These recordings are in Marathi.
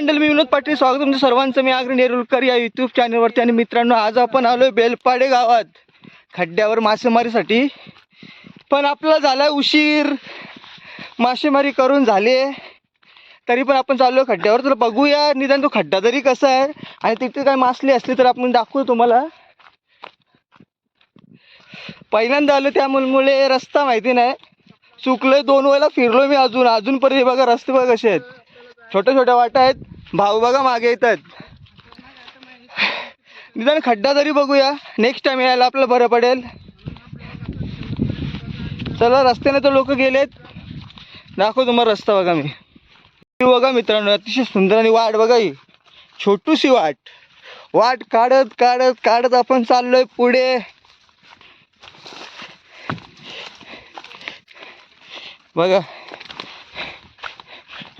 मंडळ मी विनोद पाटील स्वागत तुमचं सर्वांचं. मी आग्र नेरुलकर या युट्यूब चॅनलवरती आणि मित्रांनो आज आपण आलो बेलपाडे गावात. खड्ड्यावर मासेमारीसाठी. पण आपला झाला उशीर. मासेमारी करून झाले. तरी पण आपण चाललो खड्ड्यावर. तर बघूया निदान तो खड्डा तरी कसा आहे. आणि तिथे काय मासली असली तर आपण दाखवू तुम्हाला. पहिल्यांदा आलो त्यामुळे रस्ता माहिती नाही. चुकलोय दोन वेळेला फिरलो मी अजून. अजूनपर्यंत हे बघा रस्ते बघा कसे आहेत. छोट्या छोट्या वाटा आहेत. भाऊ बघा मागे येतात. निदान खड्डा तरी बघूया. नेक्स्ट टाइम यायला आपलं बरं पडेल. चला रस्त्याने तर लोक गेलेत. दाखव तुम्हाला रस्ता बघा मी. बघा मित्रांनो अतिशय सुंदर आणि वाट बघा ही. छोटूशी वाट. वाट काढत काढत काढत आपण चाललोय पुढे. बघा.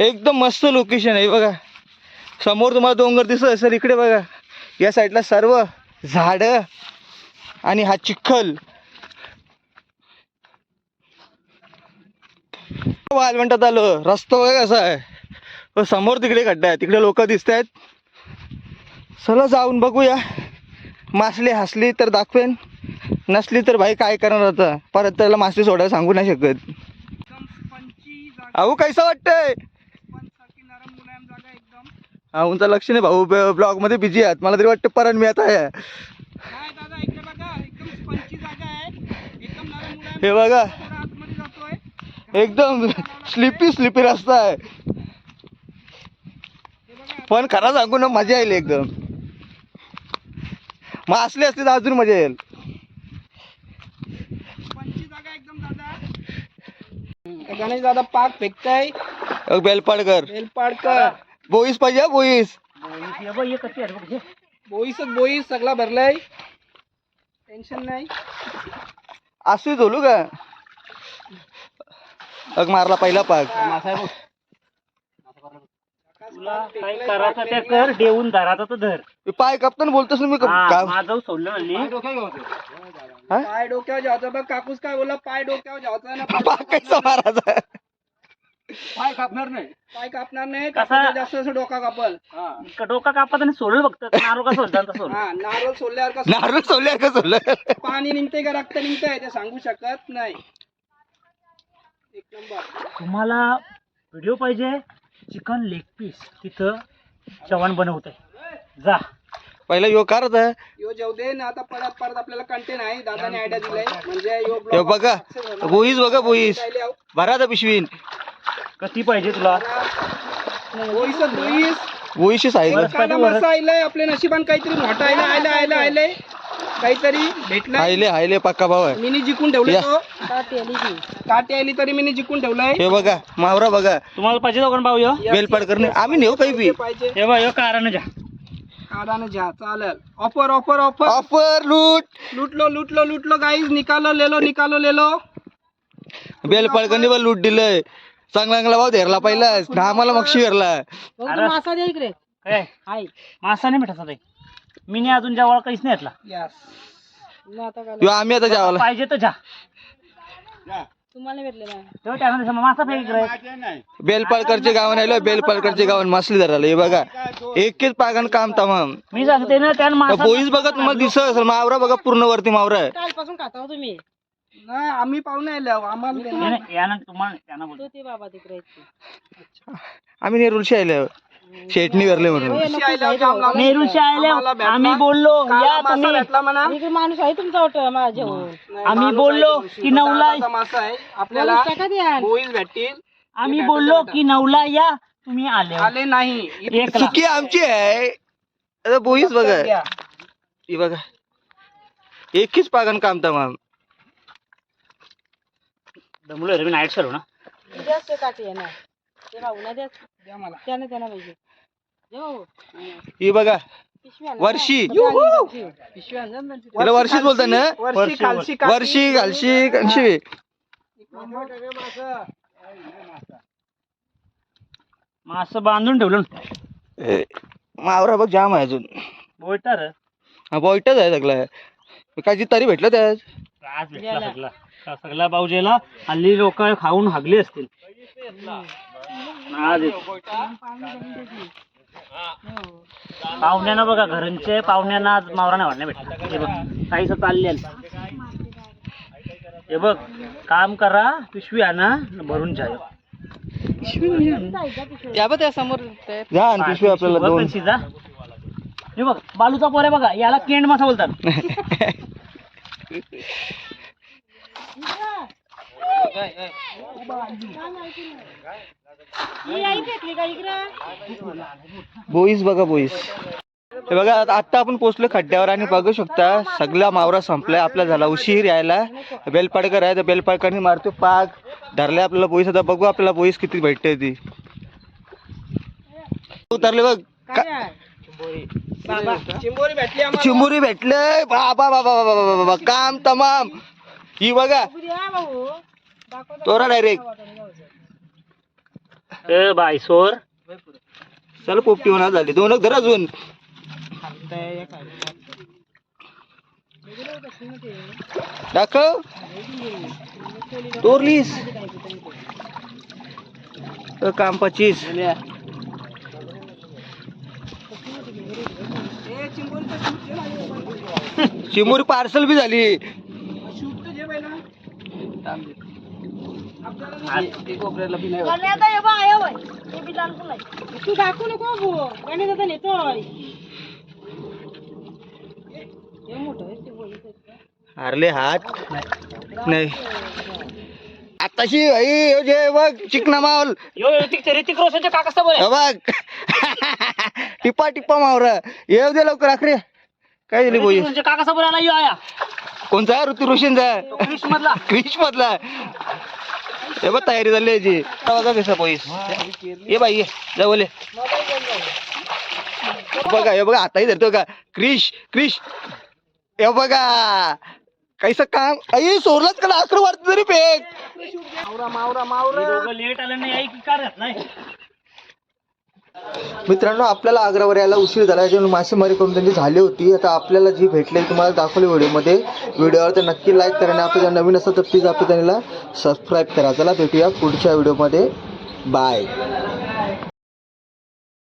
एकदम मस्त लोकेशन आहे बघा. समोर तुम्हाला डोंगर दिसत असेल इकडे बघा. या साईडला सर्व झाडं आणि हा चिखल. वालवंटात आलो रस्ता वगैरे कसा आहे. हो, समोर तिकडे खड्डा आहे तिकडे लोक दिसत आहेत चला जाऊन बघूया. मासली हसली तर दाखवेन नसली तर भाई काय करणार आता? परत त्याला मासली सोडायला सांगू नाही शकत. अहो कैसा वाटतंय? अहूनचं लक्ष नाही भाऊ ब्लॉगमध्ये बिझी आहात. मला तरी वाटतं परत मी आता आहे. हे बघा. एकदम स्लिपी स्लिपी रस्ता आहे. पण खरा सांगू ना मजा येईल एकदम. मग असली असली तर अजून मजा येईल. गणेश दादा पाक फेकताय. बेलपाडकर. बेलपाडकर. बोईस पाहिजे हा, बोईस. बोईसच बोईस सगळा भरलाय. टेन्शन नाही. असू झोलू का? अग मारला पहिला पाक. तुला काय करायचं ते कर देऊन धराचा तर धर. मी पाय कापताना बोलतोस ना मी हा, का माझं सोडलं हल्ली हा? पाय डोक्यावर जायचं बघ काकूस काय बोला पाय डोक्यावर जायचं ना. पाक कैसा मारायचा? पाय कापणार नाही. पाय कापणार नाही कसा? जास्त असं डोका कापल. का डोका कापत आणि सोडलं फक्त नारू का सोडता सोड हा नारळ सोडल्यावर कसं नारळ सोडल्या का सोडलं पाणी निघते का रक्त निघतंय ते सांगू शकत नाही. एक नंबर. तुम्हाला व्हिडिओ पाहिजे चिकन लेग पीस तिथं चवण बनवतंय. जा. पहिला यो करत आहे यो जेव दे ना आता परत परत आपल्याला कंटेन आहे. दादाने आयडिया दिलाय. म्हणजे यो हे बघा. success होणार. बघा राहिले आहो. भरा आता पिशवीन. कधी पाहिजे तुला? साईज. मासा आयलाय आपल्या नशिबान काहीतरी मोठा आयला आयला आयला आयलाय काहीतरी भेटलाय. हायले हायले पक्का भाव आहे. मिनी जिंकून ठेवलाय या. तो. काठी आली तरी मिनी जिंकून ठेवलाय. हे बघा मावरा बघा. तुम्हाला पाहिजे दोघं भाऊ यो? बेलपाडकर नाही आम्ही नेऊ काही बी. पाहिजे. हे कारण जा काढानं घ्या. चालेल. Offer offer offer. ऑफर लूट. लुटलो लुटलो लुटलो गाईज निकालो लेलो निकालो लेलो. बेलपाडकरने पण लूट दिलंय. चांगला चांगला भाव धरला पहिला आम्हाला मग शिरला. अरे, मासा द्या इकडे. हाय मासा नाही भेटायचा ताई मी नाही अजून जेव्हा काहीच नाही घेतला. यस आता आम्ही आता जावाला पाहिजे तर जा. तुम्हाला भेटले ना तेव्हा त्यामध्ये समजा मासा फेक इकडे. बेलपाडकरचे गावन आलो बेलपाडकरचे गावन मासली धराला हे बघा एकच पागन काम तमाम. मी सांगते ना त्यानं मासा बोईस बघा तुम्हाला दिसत असेल मावरा बघा पूर्ण वरती मावरा आहे. कालपासून खाता हो तुम्ही. नाही आम्ही पाहुणे आले. आहो. आम्हाला नाही, देणार. नाही, यानं तुम्हाला त्यांना बोलतो. ते बाबा तिकडे आम्ही नेरुलशी आले. शेटणी करले म्हणून. नेहरूशी आल्यावर जाम लागला. नेहरूशी आले आम्हाला भेटला. आम्ही बोललो काला या मासा तुम्ही भेटला म्हणा. माणूस आहे तुमचा वाटतं माझ्या नाही, आम्ही माणूस बोललो आहे की नऊला दादाचा मासा आहे. आपल्याला बोईस भेटतील. आम्ही बोललो की नऊला या तुम्ही आले. आले नाही. चुकी आमची आहे. आता बोईस बघा. ही बघा. एकच पागन काम तमाम. दमलो रे मी नाईट सर ना द्याच ते काठी आहे ना द्या मला त्याने पाहिजे. ही बघा. वर्षी. पिशवी आण जा ना त्यांची. त्याला वर्षीच बोलता ना? वर्षी खालशी काठी. वर्षी घालशी कंशी मासं. बांधून ठेवलं मावरा बघ जाम आहे अजून. बोलता हा बॉईटच आहे सगळं. काय तरी भेटलं त्यात. आज भेटला सगळा. का सगळा भाऊजेला हल्ली लोक खाऊन हागली असतील. आज. पाहुण्यांना बघा घरांचे पाहुण्यांना आज मावरा नाही वाढण्या भेटला हे बघ काहीच चालले हे बघ काम करा पिशवी आणा भरून जाय त्या समोर. ते जा आणि पिशवी आपल्याला दोन. हे बघ बालूचा पोर आहे बघा याला केंड मासा बोलतात ही आई भेटली का इकडं बोईस बघा बोईस हे बघा आता आत्ता आपण पोचलो खड्ड्यावर आणि बघू शकता सगळा मावरा संपलाय आपला झाला उशीर यायला बेलपाडकर आहे तर बेलपाडकरने मारतो पाक धरले आपल्याला बोईस आता बघू आपल्याला बोईस किती भेटते ती उतरले बघ चिंबोरी भेटली भेटले बाबा बाबा बाबा बाबा काम तमाम ही बघा तोरा डायरेक्ट ए बाय सोर चल पोपटी होणार झाली. दोन धर अजून. दाखव. तोरलीस काम पचीस. चिमुरी पार्सल बी झाली शूट तर घे पहिला आपल्याला ते दाखवू नको गणे आता नेतोय? हारले हात. नाही. आताशी ह्यो जे बघ चिकना माल यो ऋतिक ऋतिक रोशनच्या काका बोल बघ. टिपा टिपा मावरा येऊ दे लवकर आखरे. काय झाली बोई? काका समोर आला यो आया. कोणचा? ऋतू रोशनचा? क्रिश मधला. क्रिश मधला. हे बघ तयारी झाली याची. बघा कसा बोईस ये बाई ये. जवळ ये. बघा हे बघा आताही धरतो का? क्रिश क्रिश. हे बघा. कैस काम? आई सोरलाच का अकरा वाढत तरी पेक मावरा मावरा मावरा. लेट आलं नाही आई की काय राहत नाही मित्रांनो आपल्याला आग्रावर यायला उशीर झाला त्याच्यामुळे मासेमारी करून त्यांची झाली होती. आता आपल्याला जी भेटले तुम्हाला दाखवली व्हिडिओमध्ये. व्हिडिओवर तर नक्की लाईक करा आणि आपण नवीन असेल तर प्लीज आपल्या चॅनलला सबस्क्राईब करा. चला भेटूया पुढच्या व्हिडिओमध्ये. बाय